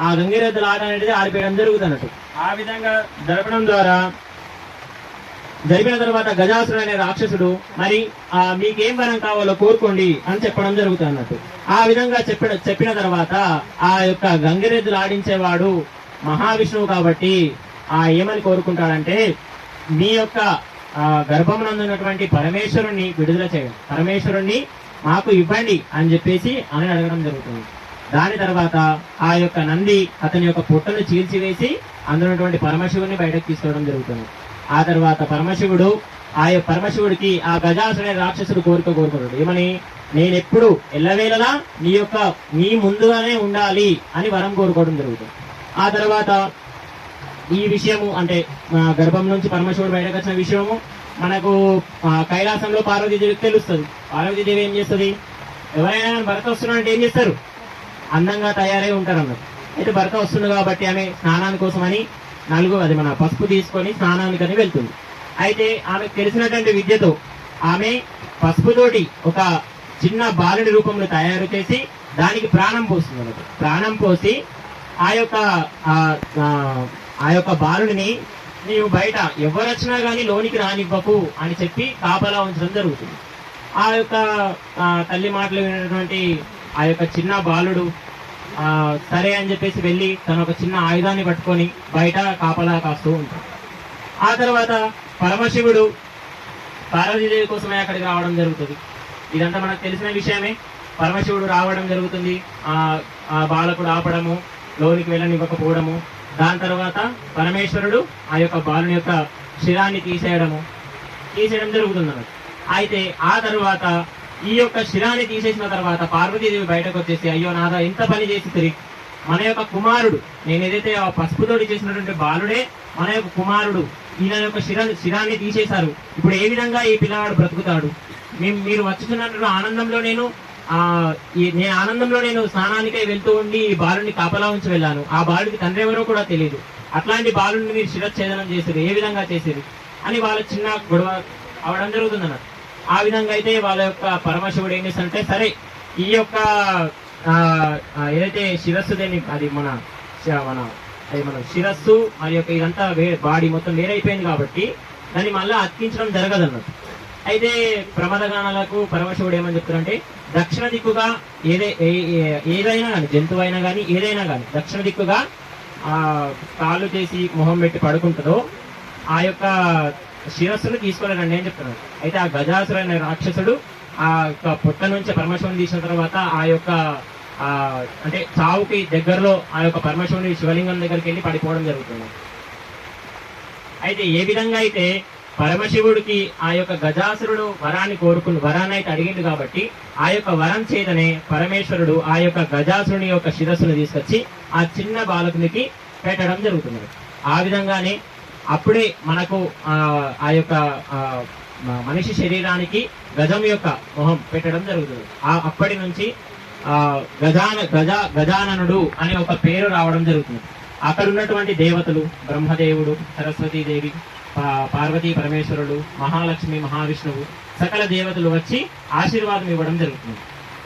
ఆ గంగిరెద్దుల ఆట అనేది ఆడిపోయడం జరుగుతుంది అన్నట్టు ఆ విధంగా జరపడం ద్వారా జరిపిన తర్వాత గజాసురుడు అనే రాక్షసుడు మరి ఆ మీకేం వరం కావాలో కోరుకోండి అని చెప్పడం జరుగుతుంది అన్నట్టు ఆ విధంగా చెప్పిన చెప్పిన తర్వాత ఆ యొక్క గంగిరెద్దులు ఆడించేవాడు మహావిష్ణువు కాబట్టి ఆ ఏమని కోరుకుంటాడంటే మీ యొక్క ఆ గర్భమునందు ఉన్నటువంటి పరమేశ్వరుణ్ణి విడుదల చేయండి. పరమేశ్వరుణ్ణి మాకు ఇవ్వండి అని చెప్పేసి అని అడగడం జరుగుతుంది. దాని తర్వాత ఆ యొక్క నంది అతని యొక్క పుట్టను చీల్చివేసి అందులో పరమశివుని బయటకు తీసుకోవడం జరుగుతుంది. ఆ తర్వాత పరమశివుడు ఆ యొక్క పరమశివుడికి ఆ గజాసుడే రాక్షసుడు కోరిక కోరుకున్నాడు ఏమని? నేను ఎప్పుడు ఎల్లవేళలా నీ యొక్క నీ ముందుగానే ఉండాలి అని వరం కోరుకోవడం జరుగుతుంది. ఆ తర్వాత ఈ విషయము అంటే గర్భం నుంచి పరమశివుడు బయటకు వచ్చిన విషయము మనకు కైలాసంలో పార్వతీదేవికి తెలుస్తుంది. పార్వతీదేవి ఏం చేస్తుంది? ఎవరైనా కానీ భర్త ఏం చేస్తారు? అందంగా తయారై ఉంటారు అన్నట్టు అయితే భర్త వస్తుంది కాబట్టి ఆమె స్నానాని కోసమని నలుగు అది మన పసుపు తీసుకొని స్నానానికని వెళ్తుంది. అయితే ఆమెకు తెలిసినటువంటి విద్యతో ఆమె పసుపుతోటి ఒక చిన్న బాలుడి రూపంలో తయారు చేసి దానికి ప్రాణం పోస్తుంది అన్నట్టు ప్రాణం పోసి ఆ యొక్క ఆ, యొక్క బాలుడిని నీవు బయట ఎవరు కానీ లోనికి రానివ్వకు అని చెప్పి కాపలా ఉంచడం జరుగుతుంది. ఆ యొక్క తల్లి మాటలు వినటువంటి ఆ యొక్క చిన్న బాలుడు సరే అని చెప్పేసి వెళ్ళి తన ఒక చిన్న ఆయుధాన్ని పట్టుకొని బయట కాపలా కాస్తూ ఉంటాడు. ఆ తర్వాత పరమశివుడు పార్వతీదేవి కోసమే అక్కడికి రావడం జరుగుతుంది. ఇదంతా మనకు తెలిసిన విషయమే. పరమశివుడు రావడం జరుగుతుంది. ఆ బాలకుడు ఆపడము లోనికి వెళ్ళనివ్వకపోవడము. దాని తర్వాత పరమేశ్వరుడు ఆ యొక్క బాలుని యొక్క శిరాన్ని తీసేయడము. తీసేయడం జరుగుతుంది అన్నమాట. అయితే ఆ తర్వాత ఈ యొక్క శిరాన్ని తీసేసిన తర్వాత పార్వతీదేవి బయటకు వచ్చేసి అయ్యో నాదా ఎంత పని చేసి తిరిగి మన యొక్క కుమారుడు నేను ఏదైతే ఆ పసుపుతోడి చేసినటువంటి బాలుడే మన యొక్క కుమారుడు ఈయన యొక్క శిర శిరాన్ని తీసేశారు. ఇప్పుడు ఏ విధంగా ఈ పిల్లవాడు బ్రతుకుతాడు? మేము మీరు వచ్చుతున్నటువంటి ఆనందంలో నేను ఆ ఈ నేను ఆనందంలో నేను స్నానానికై వెళ్తూ ఉండి ఈ బాలుని కాపలా ఉంచి వెళ్ళాను. ఆ బాలుడికి తండ్రి ఎవరో కూడా తెలియదు అట్లాంటి బాలుని మీరు శిరచ్ఛేదనం చేసేది ఏ విధంగా చేసేది? అని వాళ్ళ చిన్న గొడవ అవడం జరుగుతుంది అన్నట్టు ఆ విధంగా అయితే వాళ్ళ యొక్క పరమశివుడు ఏం చేస్తాడంటే సరే ఈ యొక్క ఏదైతే శిరస్సు దేని అది మన మన అది మన శిరస్సు మరి యొక్క ఇదంతా బాడీ మొత్తం వేరైపోయింది కాబట్టి దాన్ని మళ్ళీ అతికించడం జరగదు అన్నట్టు అయితే ప్రమదగానాలకు పరమశివుడు ఏమని చెప్తారంటే దక్షిణ దిక్కుగా ఏదే ఏ- ఏదైనా కానీ జంతువు అయినా కానీ ఏదైనా కానీ దక్షిణ దిక్కుగా ఆ కాళ్ళు చేసి మొహం పెట్టి పడుకుంటుందో ఆ యొక్క శిరస్సును తీసుకోలేదండి అని చెప్తున్నారు అయితే ఆ గజాసురు అనే రాక్షసుడు ఆ యొక్క పుట్ట నుంచి పరమశివుని తీసిన తర్వాత ఆ యొక్క అంటే చావుకి దగ్గరలో ఆ యొక్క పరమశివుని శివలింగం దగ్గరికి వెళ్ళి పడిపోవడం జరుగుతుంది. అయితే ఏ విధంగా అయితే పరమశివుడికి ఆ యొక్క గజాసురుడు వరాన్ని కోరుకుని వరాన్ని అయితే అడిగిండు కాబట్టి ఆ యొక్క వరం చేతనే పరమేశ్వరుడు ఆ యొక్క గజాసురుని యొక్క శిరస్సును తీసుకొచ్చి ఆ చిన్న బాలకునికి పెట్టడం జరుగుతుంది. ఆ విధంగానే అప్పుడే మనకు ఆ ఆ యొక్క ఆ, మనిషి శరీరానికి గజం యొక్క మొహం పెట్టడం జరుగుతుంది. ఆ అప్పటి నుంచి ఆ గజాన గజ గజాననుడు అనే ఒక పేరు రావడం జరుగుతుంది. అక్కడ ఉన్నటువంటి దేవతలు బ్రహ్మదేవుడు సరస్వతీదేవి పార్వతీ పరమేశ్వరుడు మహాలక్ష్మి మహావిష్ణువు సకల దేవతలు వచ్చి ఆశీర్వాదం ఇవ్వడం జరుగుతుంది.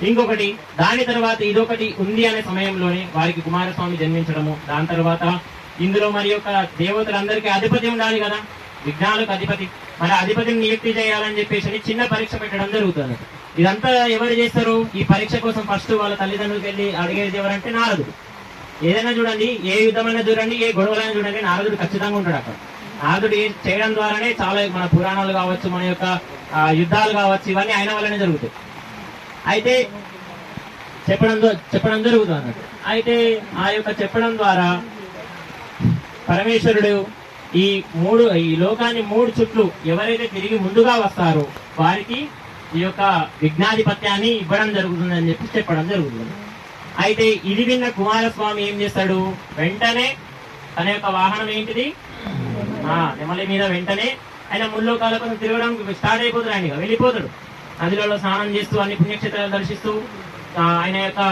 ఇంకొకటి దాని తర్వాత ఇదొకటి ఉంది అనే సమయంలోనే వారికి కుమారస్వామి జన్మించడము. దాని తర్వాత ఇందులో మరి యొక్క దేవతలందరికీ అధిపతి ఉండాలి కదా. విఘ్నాలకు అధిపతి. మరి అధిపతిని నియుక్తి చేయాలని చెప్పేసి చిన్న పరీక్ష పెట్టడం జరుగుతుంది. ఇదంతా ఎవరు చేస్తారు? ఈ పరీక్ష కోసం ఫస్ట్ వాళ్ళ తల్లిదండ్రులకు వెళ్ళి అడిగేది ఎవరంటే నారదుడు. ఏదైనా చూడండి ఏ యుద్ధమైనా చూడండి ఏ గొడవలైనా చూడండి నారదుడు ఖచ్చితంగా ఉంటాడు అక్కడ. నారదుడు చేయడం ద్వారానే చాలా మన పురాణాలు కావచ్చు మన యొక్క యుద్ధాలు కావచ్చు ఇవన్నీ ఆయన వల్లనే జరుగుతాయి. అయితే చెప్పడం చెప్పడం జరుగుతుంది అన్నట్టు. అయితే ఆ యొక్క చెప్పడం ద్వారా పరమేశ్వరుడు ఈ మూడు ఈ లోకాన్ని మూడు చుట్లు ఎవరైతే తిరిగి ముందుగా వస్తారో వారికి ఈ యొక్క విఘ్నాధిపత్యాన్ని ఇవ్వడం జరుగుతుందని చెప్పి చెప్పడం జరుగుతుంది. అయితే ఇది విన్న కుమారస్వామి ఏం చేస్తాడు? వెంటనే తన యొక్క వాహనం ఏంటిది? ఆ నెమలి మీద వెంటనే ఆయన ముల్లోకాల కోసం తిరగడానికి స్టార్ట్ అయిపోతాడు ఆయన వెళ్ళిపోతాడు. నదిలలో స్నానం చేస్తూ అన్ని పుణ్యక్షేత్రాలు దర్శిస్తూ ఆయన యొక్క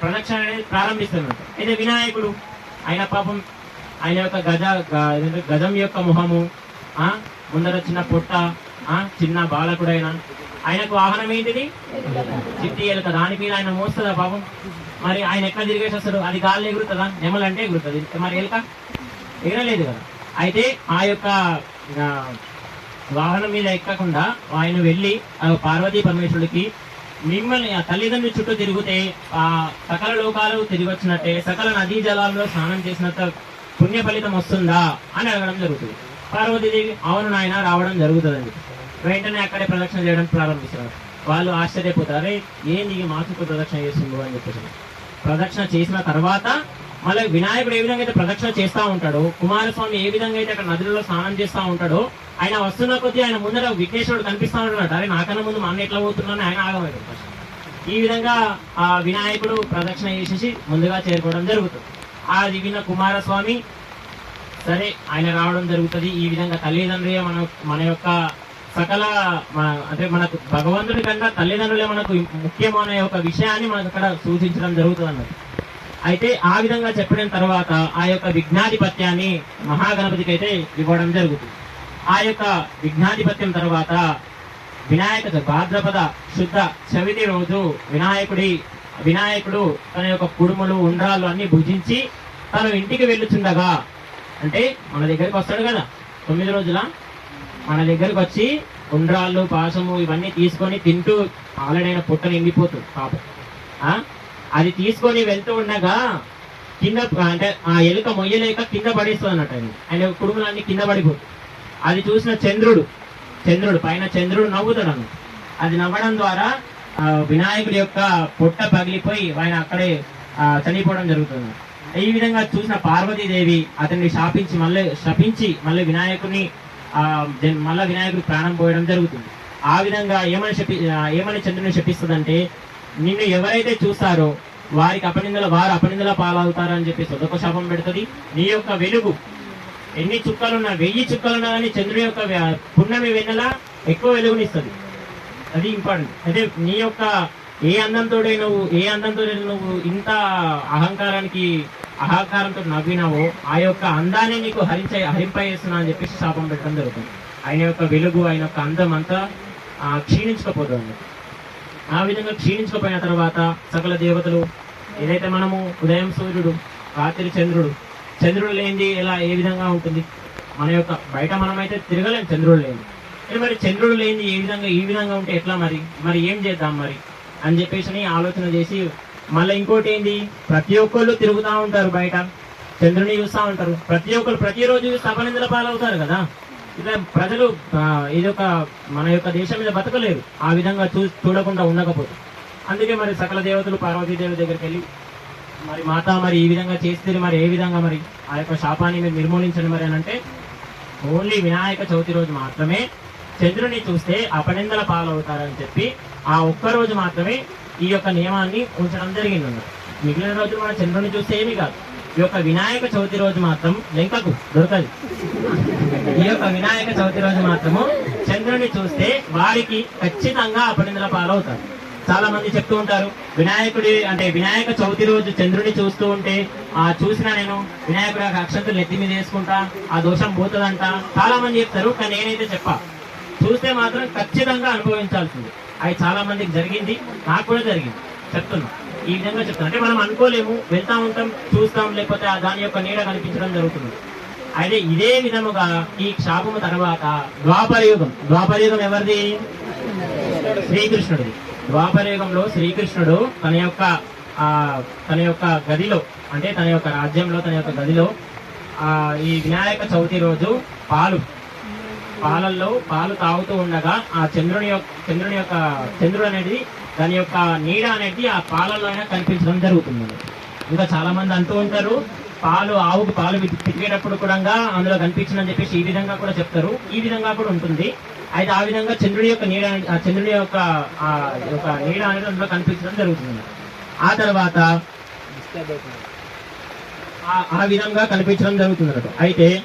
ప్రదక్షిణ అనేది ప్రారంభిస్తున్నాడు. అయితే వినాయకుడు ఆయన పాపం ఆయన యొక్క గజ గజం యొక్క ముఖము ఆ ముందర చిన్న పుట్ట ఆ చిన్న బాలకుడైన ఆయనకు వాహనం ఏంటిది? చిట్టి ఎలుక. దాని మీద ఆయన మోస్తుందా పాపం? మరి ఆయన ఎక్కడ తిరిగేసి వస్తాడు? అది గాలి ఎగురుతుందా నెమలంటే ఎగురుతుంది మరి ఎలుక? ఎగరలేదు కదా. అయితే ఆ యొక్క వాహనం మీద ఎక్కకుండా ఆయన వెళ్ళి ఆ పార్వతీ పరమేశ్వరుడికి మిమ్మల్ని ఆ తల్లిదండ్రుల చుట్టూ తిరిగితే ఆ సకల లోకాలు తిరిగి వచ్చినట్టే సకల నదీ జలాల్లో స్నానం చేసినంత పుణ్య ఫలితం వస్తుందా అని అడగడం జరుగుతుంది. పార్వతీదేవి అవును నాయన రావడం జరుగుతుందండి. వెంటనే అక్కడే ప్రదక్షిణ చేయడం ప్రారంభిస్తారు వాళ్ళు ఆశ్చర్యపోతారు. అరే ఏంది ఈ మాకు ప్రదక్షిణ చేస్తుందో అని చెప్పేసి. ప్రదక్షిణ చేసిన తర్వాత మళ్ళీ వినాయకుడు ఏ విధంగా అయితే ప్రదక్షిణ చేస్తూ ఉంటాడో కుమారస్వామి ఏ విధంగా అయితే అక్కడ నదులలో స్నానం చేస్తూ ఉంటాడో ఆయన వస్తున్న కొద్దీ ఆయన ముందర విఘ్నేశ్వరుడు కనిపిస్తా ఉంటాడు అరే నాకన్నా ముందు మన ఎట్లా పోతున్నాను ఆయన ఆగమైపోతాడు ఈ విధంగా ఆ వినాయకుడు ప్రదక్షిణ చేసేసి ముందుగా చేరుకోవడం జరుగుతుంది. ఆ దిగిన కుమారస్వామి. సరే ఆయన రావడం జరుగుతుంది. ఈ విధంగా తల్లిదండ్రులే మన మన యొక్క సకల మన- అంటే మనకు భగవంతుడి కన్నా తల్లిదండ్రులే మనకు ముఖ్యమైన ఒక విషయాన్ని మనకు అక్కడ సూచించడం జరుగుతుంది అన్నది అయితే ఆ విధంగా చెప్పిన తర్వాత ఆ యొక్క విఘ్నాధిపత్యాన్ని మహాగణపతికి అయితే ఇవ్వడం జరుగుతుంది. ఆ యొక్క విఘ్నాధిపత్యం తర్వాత వినాయక భాద్రపద శుద్ధ చవితి రోజు వినాయకుడి వినాయకుడు తన యొక్క కుడుములు ఉండ్రాలు అన్ని భుజించి తను ఇంటికి వెళ్ళుచుండగా అంటే మన దగ్గరికి వస్తాడు కదా తొమ్మిది రోజుల. మన దగ్గరికి వచ్చి ఉండ్రాళ్ళు పాసము ఇవన్నీ తీసుకొని తింటూ ఆలడైన పుట్ట నిండిపోతుంది పాపం. అది తీసుకొని వెళ్తూ ఉండగా కింద అంటే ఆ ఎలుక మొయ్యలేక కింద పడేస్తుంది అన్నట్టు ఆయన ఆయన కుడుములన్నీ కింద పడిపోతుంది. అది చూసిన చంద్రుడు చంద్రుడు పైన చంద్రుడు నవ్వుతాడు అన్న అది నవ్వడం ద్వారా వినాయకుడి యొక్క పొట్ట పగిలిపోయి ఆయన అక్కడే చనిపోవడం జరుగుతుంది. ఈ విధంగా చూసిన పార్వతీదేవి అతన్ని శాపించి మళ్ళీ శపించి మళ్ళీ వినాయకుడిని మళ్ళీ జన్- మళ్ళా ప్రాణం పోయడం జరుగుతుంది. ఆ విధంగా ఏమని శపి ఏమని చంద్రుని శపిస్తుందంటే నిన్ను ఎవరైతే చూస్తారో వారికి అపనిందల వారు అపనిందల పాలవుతారని చెప్పి సొదొక అదొక శాపం పెడుతుంది. నీ యొక్క వెలుగు ఎన్ని చుక్కలున్నా వెయ్యి చుక్కలున్నా కానీ చంద్రుని యొక్క వ్య- పున్నమి వెన్నెల ఎక్కువ వెలుగునిస్తుంది. అది ఇంపార్టెంట్. అయితే నీ యొక్క ఏ అందంతో నువ్వు ఏ అందంతో నువ్వు ఇంత అహంకారానికి అహంకారంతో నవ్వినావో ఆ యొక్క అందాన్ని నీకు హరించ హరింపజేస్తున్నా అని చెప్పేసి శాపం పెట్టడం జరుగుతుంది. ఆయన యొక్క వెలుగు ఆయన యొక్క అందం అంతా క్షీణించకపోతుంది. ఆ విధంగా క్షీణించకపోయిన తర్వాత సకల దేవతలు ఏదైతే మనము ఉదయం సూర్యుడు రాత్రి చంద్రుడు చంద్రుడు లేనిది ఎలా ఏ విధంగా ఉంటుంది? మన యొక్క బయట మనమైతే తిరగలేము చంద్రుడు లేని మరి చంద్రుడు లేనిది ఏ విధంగా ఈ విధంగా ఉంటే ఎట్లా మరి? మరి ఏం చేద్దాం మరి? అని చెప్పేసి ఆలోచన చేసి మళ్ళీ ఇంకోటి ఏంది? ప్రతి ఒక్కళ్ళు తిరుగుతూ ఉంటారు బయట. చంద్రుని చూస్తూ ఉంటారు. ప్రతి ఒక్కరు ప్రతిరోజు సపనిందుల పాలవుతారు కదా? ఇట్లా ప్రజలు ఇది ఒక మన యొక్క దేశం మీద బతకలేరు. ఆ విధంగా చూ చూడకుండా ఉండకపోతే. అందుకే మరి సకల దేవతలు పార్వతీదేవి దగ్గరికి వెళ్ళి మరి మాత మరి ఈ విధంగా చేస్తే మరి ఏ విధంగా మరి ఆ యొక్క శాపాన్ని మీరు నిర్మూలించండి మరి అని అంటే ఓన్లీ వినాయక చవితి రోజు మాత్రమే చంద్రుని చూస్తే అపనిందల పాలవుతారని చెప్పి ఆ ఒక్క రోజు మాత్రమే ఈ యొక్క నియమాన్ని ఉంచడం జరిగింది మిగిలిన రోజు మన చంద్రుని చూస్తే ఏమీ కాదు. ఈ యొక్క వినాయక చవితి రోజు మాత్రం లెంకకు దొరకదు. ఈ యొక్క వినాయక చవితి రోజు మాత్రము చంద్రుని చూస్తే వారికి ఖచ్చితంగా అపనిందల పాలవుతారు. చాలా మంది చెప్తూ ఉంటారు వినాయకుడి అంటే వినాయక చవితి రోజు చంద్రుని చూస్తూ ఉంటే ఆ చూసిన నేను వినాయకుడి యొక్క అక్షంతులు నెత్తి మీద వేసుకుంటా ఆ దోషం పోతుందంట. చాలా మంది చెప్తారు కానీ నేనైతే చెప్పా. చూస్తే మాత్రం ఖచ్చితంగా అనుభవించాల్సింది. అది చాలా మందికి జరిగింది. నాకు కూడా జరిగింది. చెప్తున్నా. ఈ విధంగా చెప్తాను అంటే మనం అనుకోలేము. వెళ్తా ఉంటాం చూస్తాం లేకపోతే ఆ దాని యొక్క నీడ కనిపించడం జరుగుతుంది. అయితే ఇదే విధముగా ఈ క్షాపము తర్వాత ద్వాపరయుగం. ద్వాపరయుగం ఎవరిది? శ్రీకృష్ణుడిది. ద్వాపరయుగంలో శ్రీకృష్ణుడు తన యొక్క ఆ తన యొక్క గదిలో అంటే తన యొక్క రాజ్యంలో తన యొక్క గదిలో ఆ ఈ వినాయక చవితి రోజు పాలు పాలల్లో పాలు తాగుతూ ఉండగా ఆ చంద్రుని యొక్క చంద్రుని యొక్క చంద్రుడు అనేది దాని యొక్క నీడ అనేది ఆ పాలల్లోనే కనిపించడం జరుగుతుంది. ఇంకా చాలా మంది అంటూ ఉంటారు పాలు ఆవుకు పాలు పితికేటప్పుడు కూడా అందులో కనిపించిందని చెప్పేసి ఈ విధంగా కూడా చెప్తారు. ఈ విధంగా కూడా ఉంటుంది. అయితే ఆ విధంగా చంద్రుడి యొక్క నీడ చంద్రుడి యొక్క ఆ యొక్క నీడ అనేది అందులో కనిపించడం జరుగుతుంది. ఆ తర్వాత ఆ- విధంగా కనిపించడం జరుగుతుంది. అయితే